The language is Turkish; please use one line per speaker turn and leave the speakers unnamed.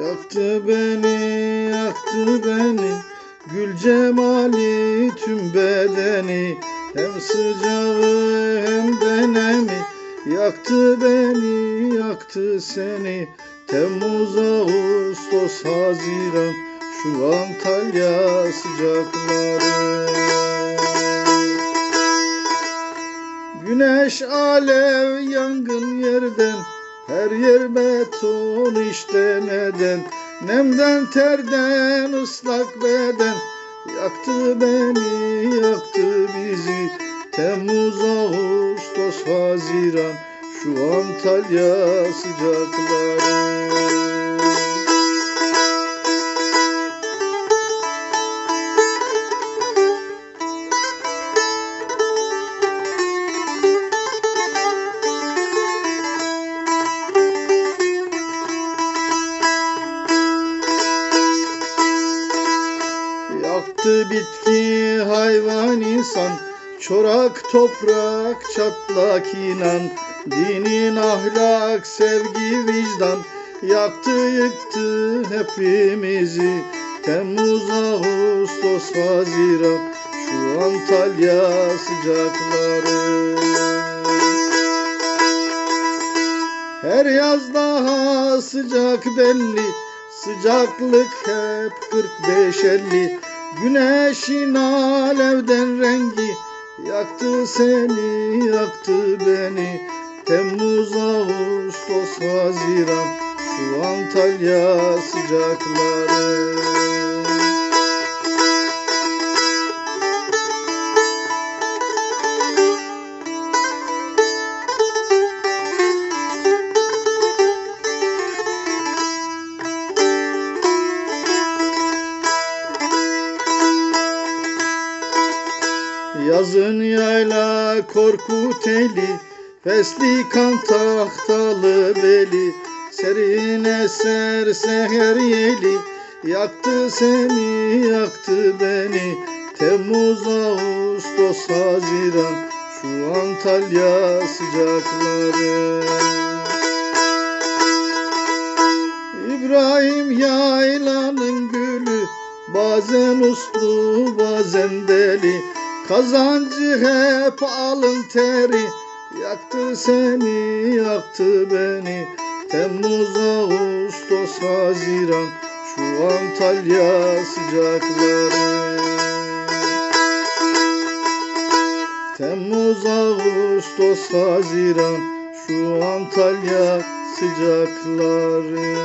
Yaktı beni, yaktı beni. Gül cemali tüm bedeni. Hem sıcağı hem de nemi Yaktı beni, yaktı seni. Temmuz, Ağustos, Haziran. Şu Antalya sıcakları. Güneş, alev, yangın. Her yer beton işte neden? Nemden terden ıslak beden. Yaktı beni yaktı bizi. Temmuz Ağustos Haziran. Şu Antalya sıcakları Yaktı bitki hayvan insan Çorak toprak çatlak inan. Dinin ahlak sevgi vicdan Yaktı yıktı hepimizi. Temmuz Ağustos Haziran Şu Antalya sıcakları. Her yaz daha sıcak belli Sıcaklık hep 45-50 Güneşin alevden rengi Yaktı seni, yaktı beni. Temmuz, Ağustos, Haziran Şu Antalya sıcakları Yazın yayla korku teli Fesli kan tahtalı beli. Serin eser seher yeli Yaktı seni yaktı beni. Temmuz Ağustos Haziran Şu Antalya sıcakları. İbrahim yaylanın gülü Bazen uslu bazen deli Kazancı hep alın teri. Yaktı seni yaktı beni. Temmuz Ağustos Haziran. Şu Antalya sıcakları. Temmuz Ağustos Haziran. Şu Antalya sıcakları